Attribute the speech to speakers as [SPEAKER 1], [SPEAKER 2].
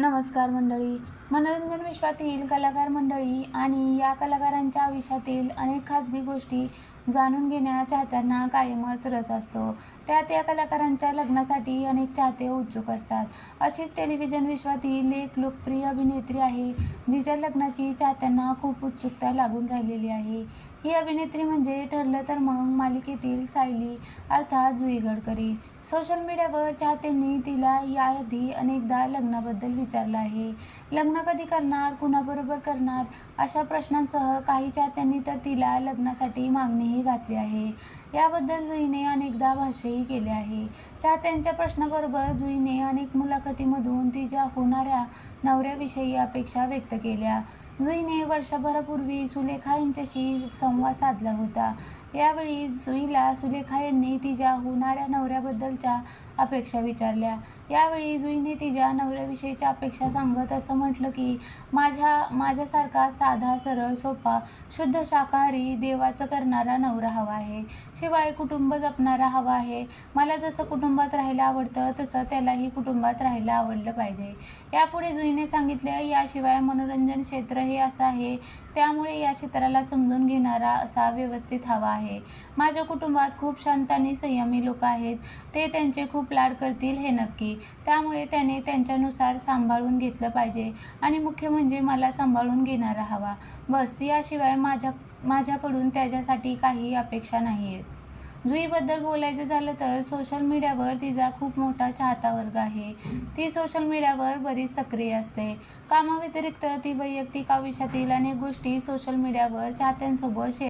[SPEAKER 1] नमस्कार मंडळी. मनोरंजन विश्वातील कलाकार मंडळी आणि या कलाकारांच्या आयुष्यातील अनेक खाजगी गोष्टी जाणून घेण्या चाहत्यांना कायमच रस असतो. त्यात या कलाकारांच्या लग्नासाठी अनेक चाहते उत्सुक असतात. अशीच टेलिव्हिजन विश्वातील एक लोकप्रिय अभिनेत्री आहे जिच्या लग्नाची चाहत्यांना खूप उत्सुकता लागून राहिलेली आहे. ही अभिनेत्री म्हणजे ठरलं तर मग मालिकेतील सायली अर्थात जुई गडकरी. सोशल मीडियावर चाहत्यांनी तिला याआधी अनेकदा लग्नाबद्दल विचारलं आहे. लग्न कधी करणार कुणाबरोबर करणार अशा प्रश्नांसह काही चाहत्यांनी तर तिला लग्नासाठी मागणीही घातली आहे. याबद्दल जुईने अनेकदा भाष्यही केले आहे. चाहत्यांच्या प्रश्नाबरोबर जुईने अनेक मुलाखतीमधून तिच्या होणाऱ्या नवऱ्याविषयी अपेक्षा व्यक्त केल्या. जुईने वर्षभरापूर्वी सुलेखा यांच्याशी संवाद साधला होता. यावेळी जुईला सुलेखा यांनी तिच्या होणाऱ्या नवऱ्याबद्दलच्या अपेक्षा विचारल्या. यावेळी जुईने तिच्या नवऱ्याविषयीच्या अपेक्षा सांगत असं म्हटलं की माझ्या माझ्यासारखा साधा सरळ सोपा शुद्ध शाकाहारी देवाचं करणारा नवरा हवा आहे. शिवाय कुटुंब जपणारा हवा आहे. मला जसं कुटुंबात राहायला आवडतं तसं त्यालाही कुटुंबात राहायला आवडलं पाहिजे. यापुढे जुईने सांगितलं याशिवाय मनोरंजन क्षेत्र हे असं आहे. त्यामुळे या क्षेत्राला समजून घेणारा असा व्यवस्थित हवा आहे. आहे. माझ्या कुटुंबात खूप शांत आणि संयमी लोक आहेत. ते त्यांचे खूप लाड करतील हे नक्की. त्यामुळे त्याने त्यांच्यानुसार सांभाळून घेतलं पाहिजे आणि मुख्य म्हणजे मला सांभाळून घेणारा हवा बस याशिवाय माझ्या माझ्याकडून त्याच्यासाठी काही अपेक्षा नाही आहेत जुईबद्दल बोलायचं झालं तर सोशल मीडियावर तिचा खूप मोठा चाहता वर्ग आहे. ती सोशल मीडियावर बरीच सक्रिय असते. कामाव्यतिरिक्त ती वैयक्तिक आयुष्यातील अनेक गोष्टी सोशल मीडियावर चाहत्यांसोबत शेअर